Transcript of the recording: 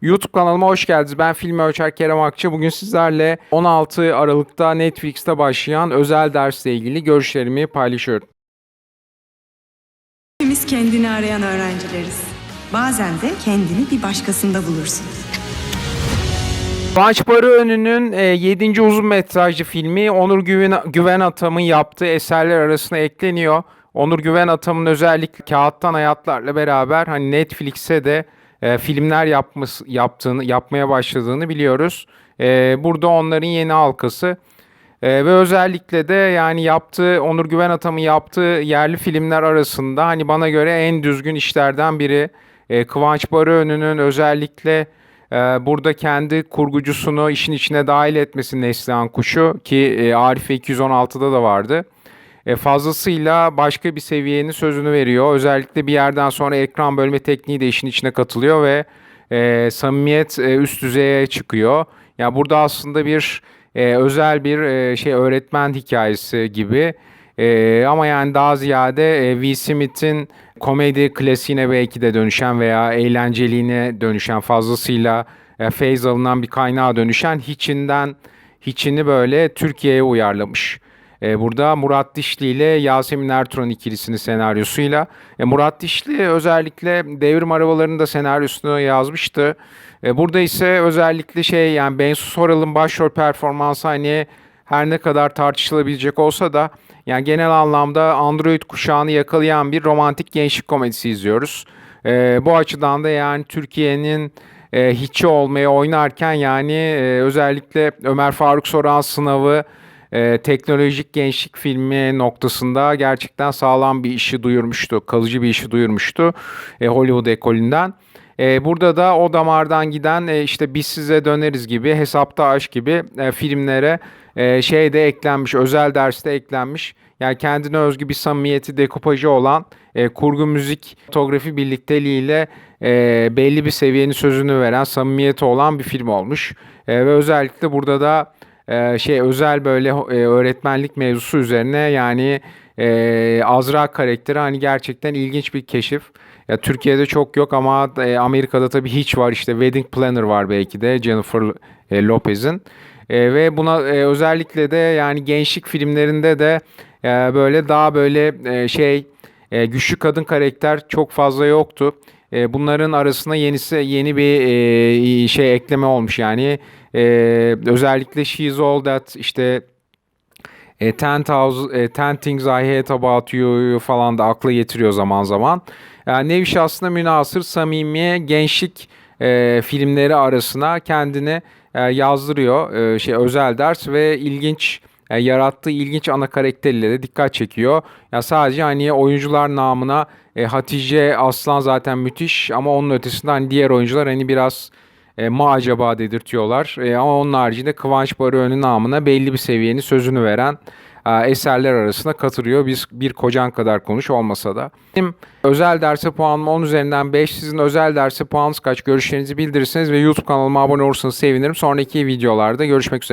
YouTube kanalıma hoş geldiniz. Ben film ölçer Kerem Akça. Bugün sizlerle 16 Aralık'ta Netflix'te başlayan özel dersle ilgili görüşlerimi paylaşıyorum. Hepimiz kendini arayan öğrencileriz. Bazen de kendini bir başkasında bulursun. Kıvanç Barıönü'nün 7. uzun metrajlı filmi Onur Güven, Güven Atam'ın yaptığı eserler arasına ekleniyor. Onur Güven Atam'ın özellikle Kağıttan Hayatlarla beraber hani Netflix'e de e, filmler yapması, yaptığını, yapmaya başladığını biliyoruz. E, burada onların yeni halkası. E, ve özellikle de yani yaptığı Onur Güven Atam'ın yaptığı yerli filmler arasında hani bana göre en düzgün işlerden biri. E, Kıvanç Barıönü'nün özellikle e, burada kendi kurgucusunu işin içine dahil etmesi Neslihan Kuşu ki e, Arife 216'da da vardı. E, fazlasıyla başka bir seviyenin sözünü veriyor. Özellikle bir yerden sonra ekran bölme tekniği de işin içine katılıyor ve e, samimiyet e, üst düzeye çıkıyor. Yani burada aslında bir e, özel bir e, şey öğretmen hikayesi gibi. E, ama yani daha ziyade e, Will Smith'in komedi klasiğine belki de dönüşen veya eğlenceliğine dönüşen fazlasıyla e, feyz alınan bir kaynağa dönüşen hiçinden hiçini böyle Türkiye'ye uyarlamış. E, burada Murat Dişli ile Yasemin Ertuğrul ikilisinin senaryosuyla. E, Murat Dişli özellikle Devrim Arabaları'nın da senaryosunu yazmıştı. E, burada ise özellikle şey yani Bensu Soral'ın başrol performansı hani her ne kadar tartışılabilecek olsa da yani genel anlamda Android kuşağını yakalayan bir romantik gençlik komedisi izliyoruz. Bu açıdan da yani Türkiye'nin e, olmaya oynarken yani e, özellikle Ömer Faruk Soran sınavı e, teknolojik gençlik filmi noktasında gerçekten sağlam bir işi duyurmuştu. Kalıcı bir işi duyurmuştu e, Hollywood ekolünden. E, burada da o damardan giden e, işte biz size döneriz gibi hesapta aşk gibi e, filmlere e, şey de eklenmiş özel derste eklenmiş. Yani kendine özgü bir samimiyeti dekupajı olan e, kurgu müzik fotoğrafi birlikteliğiyle e, belli bir seviyenin sözünü veren samimiyeti olan bir film olmuş. E, ve özellikle burada da e, şey özel böyle e, öğretmenlik mevzusu üzerine yani e, Azra karakteri hani gerçekten ilginç bir keşif. Ya Türkiye'de çok yok ama e, Amerika'da tabii hiç var işte Wedding Planner var belki de Jennifer e, Lopez'in. E, ve buna e, özellikle de yani gençlik filmlerinde de e, böyle daha böyle e, şey e, güçlü kadın karakter çok fazla yoktu. E, bunların arasına yenisi yeni bir e, şey ekleme olmuş yani. E, özellikle She's All That işte e, 10, e, 10 Things I Hate About You'yu falan da akla getiriyor zaman zaman. Yani nevi şahsına münasır, samimi, gençlik e, filmleri arasına kendini e, yazdırıyor. E, şey özel ders ve ilginç e, yarattığı ilginç ana karakteriyle de dikkat çekiyor. Ya sadece hani oyuncular namına e, Hatice Aslan zaten müthiş ama onun ötesinde hani diğer oyuncular hani biraz e, ma acaba dedirtiyorlar. E, ama onun haricinde Kıvanç Barıönü namına belli bir seviyenin sözünü veren e, eserler arasına katılıyor. Biz bir kocan kadar konuş olmasa da. Benim özel derse puanım 10 üzerinden 5. Sizin özel derse puanınız kaç? Görüşlerinizi bildirirseniz ve YouTube kanalıma abone olursanız sevinirim. Sonraki videolarda görüşmek üzere.